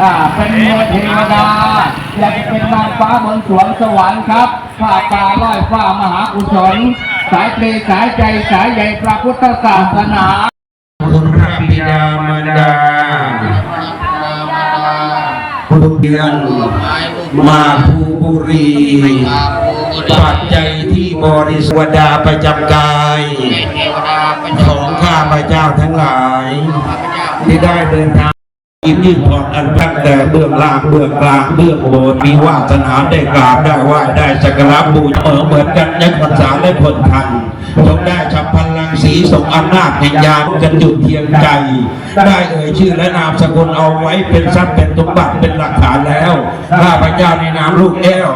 อ่าเป็นเมือเทวดาอยากจะเป็นนางฟ้าบนสวงสวรรค์ครับฟ้าปลาลอยฟ้ามหากุศลสายเปรสายใจสายใหญ่พระพุทธศาสนาคุณพระบิดามารดาคุณเดือนมาภูบุรีปัจจัยที่บริสุทธิ์ดาประจำกาย ของข้าพระเจ้าทั้งหลาย ที่ได้เดินทาง อินยิ่งผ่อนอันพักแต่เบื้องล่างเบื้องกลางเบื้องบนมีวาสนาได้กราบได้ไหว้ได้สักการะบูชาเหมือนกันยักษ์ภาษาและผลทันจงได้ฉับพลังสีสงอำนาจแห่งยานกันจุดเทียนใจ ได้เอ่ยชื่อและนามสกุลเอาไว้เป็นทรัพย์เป็นสมบัติเป็นหลักฐานแล้วข้าพเจ้าในนามลูกแก้ว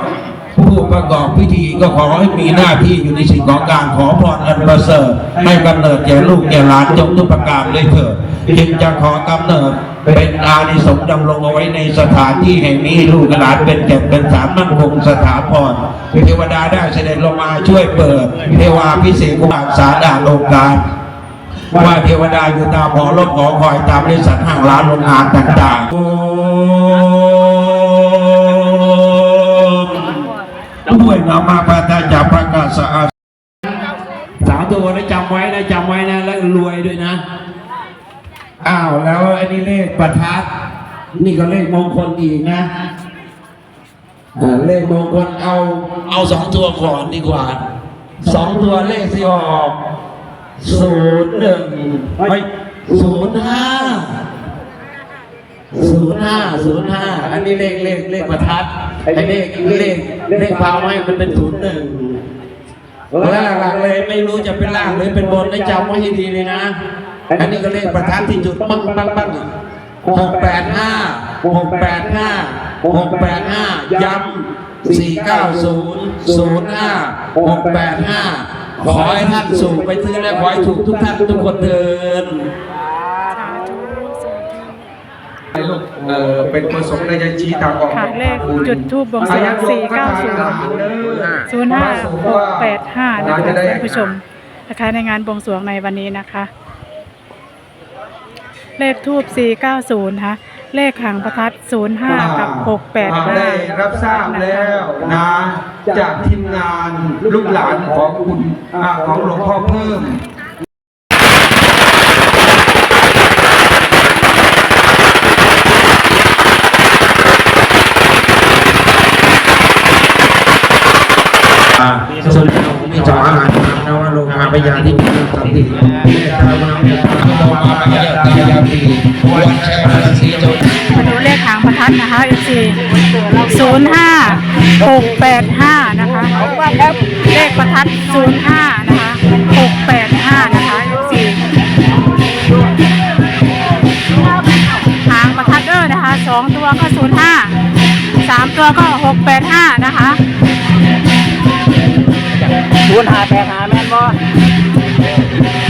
ผู้ประกอบพิธีก็ขอให้มีหน้าที่อยู่ในสิ่งของการขอพรอันประเสริฐให้กำเนิดแก่ลูกแก่หลานจงทุกประการเลยเถิดจึงจะขอกำเนิด เป็นอานิสงส์ดำรงเอาไว้ในสถานที่แห่งนี้ลูกหลานเป็นแก่เป็นสามมั่นคงสถาพรเทวดาได้เสด็จลงมาช่วยเปิด เทวาพิเศษกุมารสารอ่านองการว่าเทวดาอยู่ตามหอรถหอคอยตามบริษัทห้างร้านโรงงานต่างๆโอ้ด้วยนามาปาตาจาประกาศสะอาดสามตัวนะจำไว้นะจำไว้นะแล้วรวยด้วยนะ อ้าวแล้วอันนี้เลขประทัดนี่ก็เลขมงคลอีกนะอ่าเลขมงคลเอาเอาสองตัวก่อนดีกว่าสองตัวเลขที่ออกศูนย์หนึ่งไม่ศูนย์ห้าศูนย์ห้าศูนย์ห้าอันนี้เลขเลขเลขประทัดไอ้เลขเลขเลขพาวไม้มันเป็นศูนย์หนึ่งแล้วหลักๆเลยไม่รู้จะเป็นล่างหรือเป็นบนนะจำไว้ให้ดีเลยนะ อันนี้ก็เลขประทัดที่จุดปังปังปังหกแปดห้าหกแปดห้าหกแปดห้าย้ำสี่เก้าศูนย์ศูนย์ห้าหกแปดห้าขอให้ท่านสูงไปซื้อและขอให้ถูกทุกท่านทุกคนเดินเออเป็นประสงค์ในใจชี้ทางออกค่ะเลขจุดทูบบวงสรวง490 05 685นะคะท่านผู้ชมนะคะในงานบวงสรวงในวันนี้นะคะ เลขทูบ490นะคะเลขหางประทัด 05 กับ685ได้รับทราบแล้วนะจากทีมงานลูกหลานของคุณอ่าของหลวงพ่อเพิ่ม ขหางประทัดนะคะ FC 05 685นะคะเลขประทัด05นะคะ685นะคะ FC หางประทัดเดอร์นะคะ2ตัวก็05 3ตัวก็685นะคะศูนย์หาแปดหาแม่นบ่ขอเลิกงามตีโตกันที่จะเผาเผาเผาเผาว่าจะไรทีนี้จะได้าไม่ได้าเพิ่งตัวไม่ถึง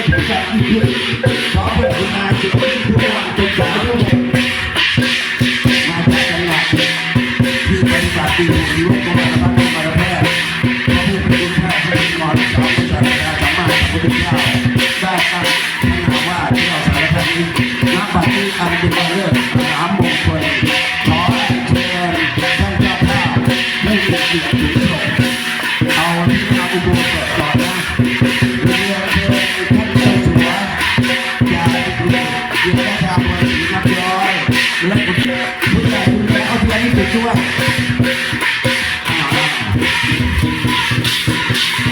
สามมงคลขอเชิญท่านเจ้าภาพผู้มีเกียรติสูงส่งเอาที่มาอุโบสถก่อนนะเรียนเชิญท่านเจ้าสัวอย่าไปดูเดี๋ยวจะทำวันนี้นับร้อยและคุณผู้ใหญ่คุณแม่เอาที่นี้ไปช่วย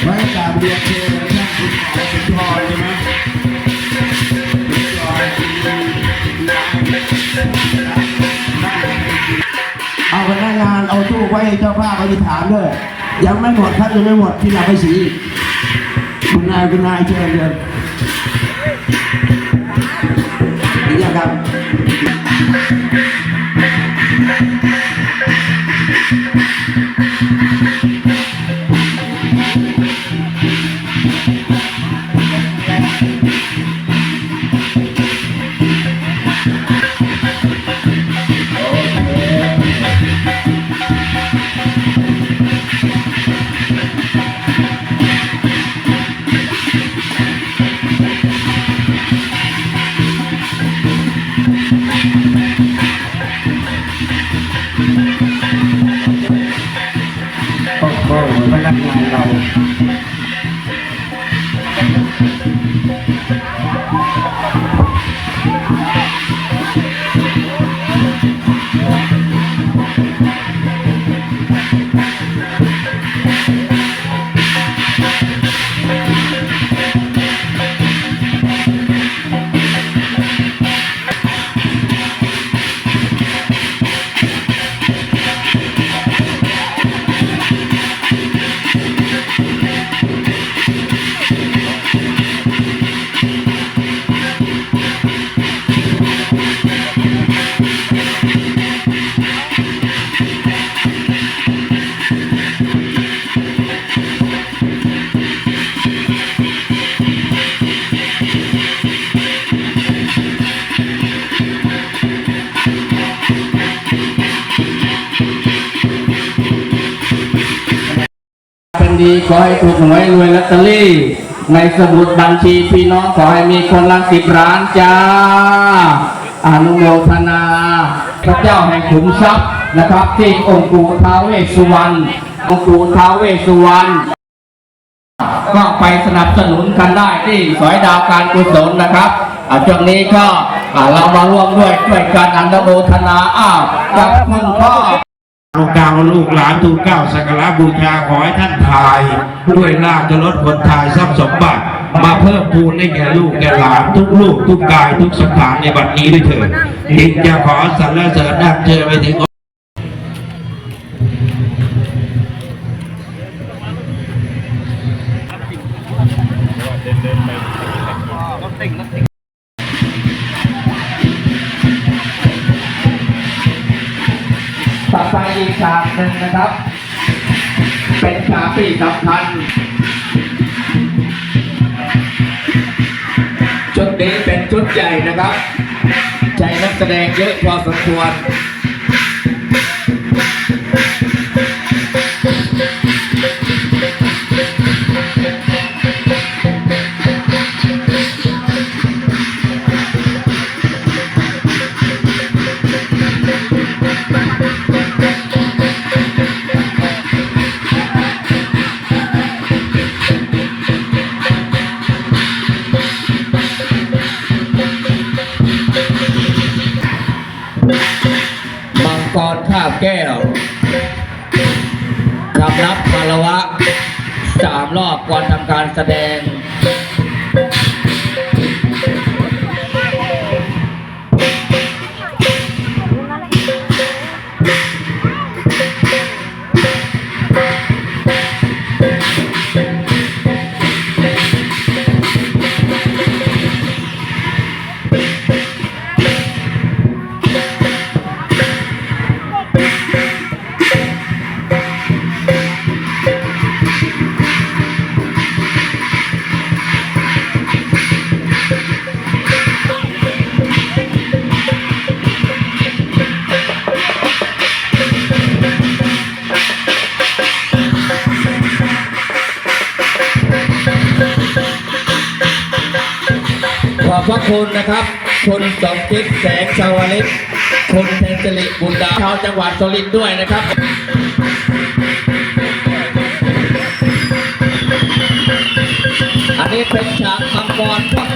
ไว้กราบเรียนเชิญท่านคุณหมอสุน เอาพนักงานเอาตู้ไว้ให้เจ้าภาพอธิษฐานด้วย ยังไม่หมดครับยังไม่หมดที่เราไปสีคุณนายคุณนายเชิญเลยนี่ครับ ก็พนักงานเรา ดีขอให้ถูกหวยรวยลอตเตอรี่ ในสมุดบัญชีพี่น้องขอให้มีคนละสิบล้านจ้าอนุโมทนาพระเจ้าแห่งขุมทรัพย์นะครับ ที่องค์ปู่ท้าวเวสสุวรรณองค์ปู่ท้าวเวสสุวรรณก็ไปสนับสนุนกันได้ที่สอยดาวการกุศลนะครับอ่าช่วงนี้ก็เรามาร่วมด้วยช่วยกันอนุโมทนาอ้าวกับคุณพ่อ ลูกดาวลูกหลานทูลเกล้าสักการะบูชาขอให้ท่านทาย ด้วยลาภจะลดผลทายทรัพย์สมบัติ มาเพิ่มพูนให้แก่ลูกแก่หลานทุกลูกทุกกายทุกสถานในบัดนี้ด้วยเถิดจึงจะขอสรรเสริญดักเชิญไปถึง ที่สำคัญชุดนี้เป็นชุดใหญ่นะครับใจนักแสดงเยอะพอสมควร กรคาบแก้วคำนับคารวะสามรอบก่อนทำการแสดง พระคุณนะครับคุณสมคิดแสงชาวลิศคุณเทนสิริบุญดาชาวจังหวัดสุรินทร์ด้วยนะครับอันนี้เป็นฉากมังกร